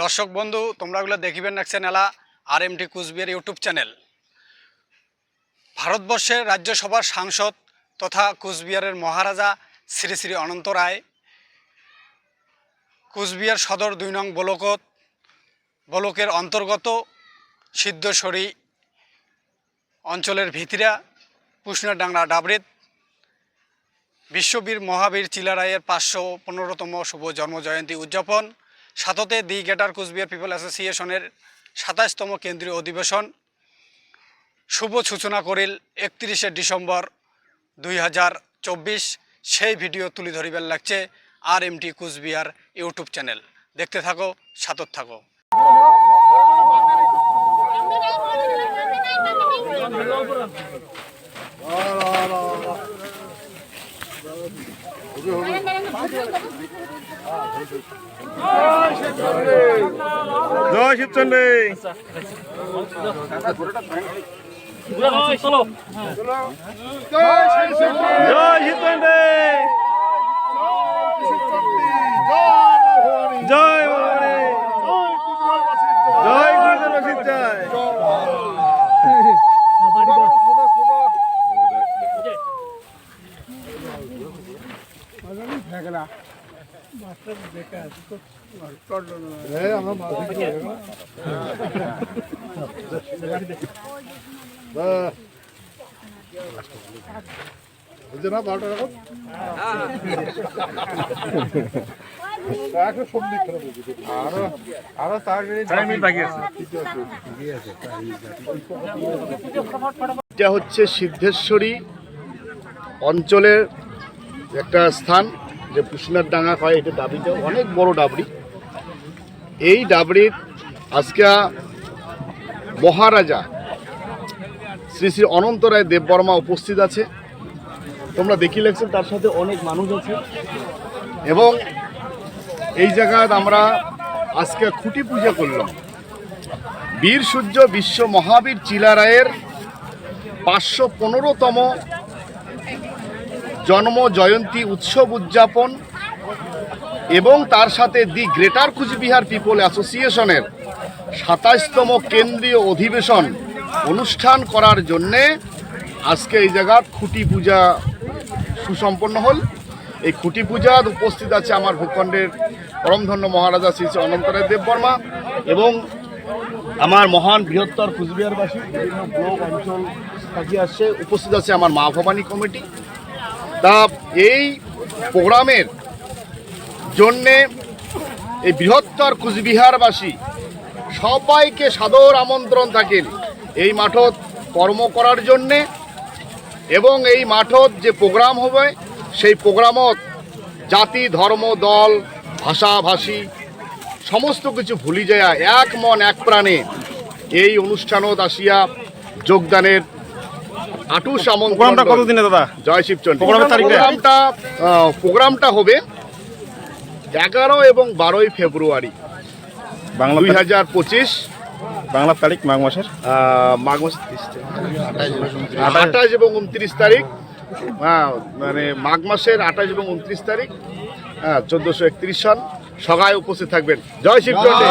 দর্শক বন্ধু তোমরাগুলো দেখিবেন রাখছেন এলা R M T Coochbehar YouTube channel. ভারতবর্ষের রাজ্যসভার সাংসদ তথা কুচবিহারের মহারাজা শ্রী শ্রী অনন্ত রায়, কুচবিহার সদর দুই নং ব্লকত, ব্লকের অন্তর্গত সিদ্ধেশ্বরী অঞ্চলের ভিতিরা পুষ্ণাডাংরা ডাবরিত বিশ্ববীর মহাবীর চিলারায়ের পাঁচশো পনেরোতম শুভ জন্মজয়ন্তী উদযাপন সাততে দি গেটার কুচবিহার পিপল অ্যাসোসিয়েশনের সাতাশতম কেন্দ্রীয় অধিবেশন। শুভ সূচনা করিল একত্রিশে ডিসেম্বর দুই হাজার চব্বিশ। সেই ভিডিও তুলে ধরিবার লাগছে R M T Coochbehar YouTube channel. দেখতে থাকো, সাতত থাকো। জয় শিবচন্ডী জয় শিবচন্ডী জয় ভবানী জয় গুরুজন শিবচায় এটা হচ্ছে সিদ্ধেশ্বরী অঞ্চলের একটা স্থান যে পুষনার ডাঙা হয়, এটা ডাবরিটা অনেক বড় ডাবরি এই ডাবরির আজকে মহারাজা শ্রী শ্রী অনন্ত রায় দেববর্মা উপস্থিত আছে। তোমরা দেখি লাগছেন তার সাথে অনেক মানুষ আছে। এবং এই জায়গায় আমরা আজকে খুঁটি পূজা করলাম। বীর সূর্য বিশ্ব মহাবীর চিলারায়ের পাঁচশো পনেরোতম জন্ম জয়ন্তী উৎসব উদযাপন এবং তার সাথে দি গ্রেটার কুচবিহার পিপল অ্যাসোসিয়েশনের সাতাশতম কেন্দ্রীয় অধিবেশন অনুষ্ঠান করার জন্যে আজকে এই জায়গার খুঁটি পূজা সুসম্পন্ন হল। এই খুঁটি পূজার উপস্থিত আছে আমার ভূখণ্ডের পরমধন্য মহারাজা শ্রী শ্রী অনন্তরায় দেববর্মা এবং আমার মহান বৃহত্তর কুচবিহারবাসী, বিভিন্ন ব্লক, অঞ্চল থেকে আসছে উপস্থিত আছে আমার মা ভবানী কমিটি। তা এই প্রোগ্রামের জন্যে এই বৃহত্তর কুচবিহারবাসী সবাইকে সাদর আমন্ত্রণ থাকেন এই মাঠত কর্ম করার জন্যে এবং এই মাঠত যে প্রোগ্রাম হবে, সেই প্রোগ্রামত জাতি, ধর্ম, দল ভাষাভাষী সমস্ত কিছু ভুলি যায়, এক মন, এক প্রাণে এই অনুষ্ঠানত আসিয়া যোগদানের আটুস আমন্ত্রণ প্রোগ্রামটা কতদিনে দাদা? জয় শিবচন্ডী? প্রোগ্রামটা প্রোগ্রামটা হবে এগারো এবং বারোই ফেব্রুয়ারি। বাংলা দুই হাজার পঁচিশ। বাংলার তারিখ মাঘ মাসের? মাঘ মাস আঠাশ এবং উনত্রিশ তারিখ। হ্যাঁ মানে মাঘ মাসের আঠাশ এবং উনত্রিশ তারিখ। হ্যাঁ চোদ্দশো একত্রিশ সন সবাই উপস্থিত থাকবেন। জয় শিবচন্ডী